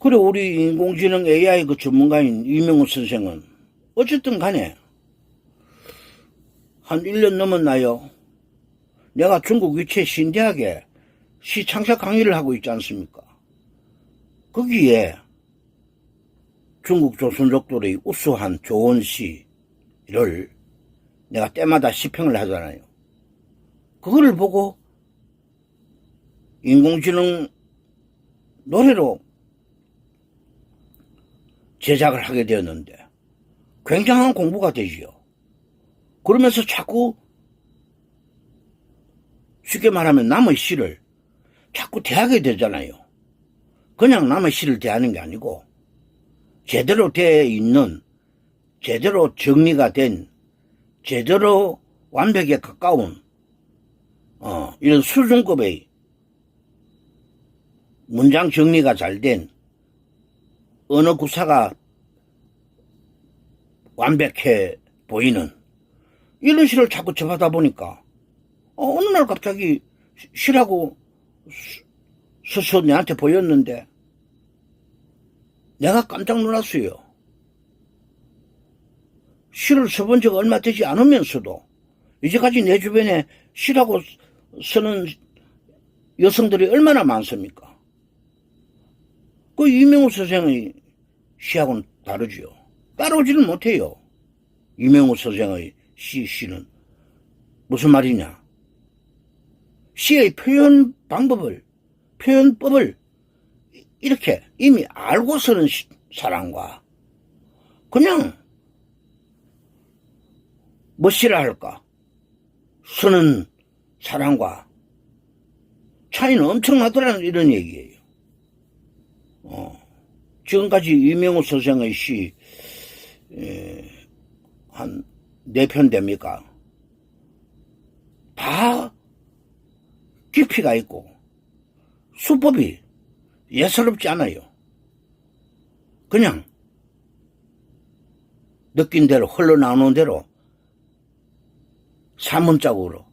그래, 우리 인공지능 AI 그 전문가인 이명우 선생은 어쨌든 간에 한 1년 넘었나요? 내가 중국 위치의 신대학에 시 창작 강의를 하고 있지 않습니까? 거기에 중국 조선족들의 우수한 좋은 시를 내가 때마다 시평을 하잖아요. 그거를 보고 인공지능 노래로 제작을 하게 되었는데 굉장한 공부가 되지요. 그러면서 자꾸 쉽게 말하면 남의 시를 자꾸 대하게 되잖아요. 그냥 남의 시를 대하는 게 아니고 제대로 되어 있는 제대로 정리가 된 제대로 완벽에 가까운 어, 이런 수준급의 문장 정리가 잘 된 언어 구사가 완벽해 보이는 이런 시를 자꾸 접하다 보니까 어, 어느 날 갑자기 시- 시라고 스- 스스로 내한테 보였는데 내가 깜짝 놀랐어요. 시를 써본 적 얼마 되지 않으면서도 이제까지 내 주변에 시라고 쓰는 여성들이 얼마나 많습니까? 그 이명우 선생의 시하고는 다르지요. 따라오지를 못해요. 이명우 선생의 시, 시는. 무슨 말이냐? 시의 표현 방법을, 표현법을 이렇게 이미 알고 시- 사람과 그냥 멋이라 할까? 쓰는 사람과 차이는 엄청나더라는 이런 얘기예요. 어, 지금까지 이명우 선생의 시, 한네 편 됩니까? 다 깊이가 있고 수법이 예사롭지 않아요. 그냥 느낀 대로 흘러나오는 대로 사문적으로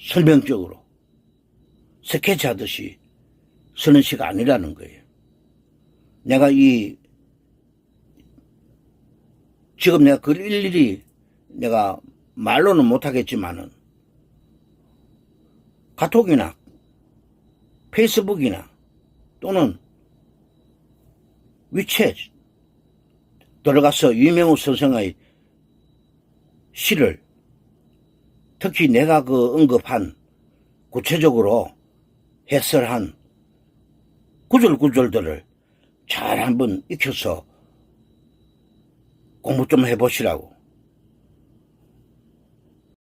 설명적으로 스케치 하듯이 쓰는 시가 아니라는 거예요. 내가 이 지금 내가 그 일일이 내가 말로는 못하겠지만은 카톡이나 페이스북이나 또는 위챗 들어가서 이명우 선생의 시를 특히 내가 그 언급한 구체적으로 해설한 구절구절들을 잘 한번 익혀서 공부 좀 해보시라고.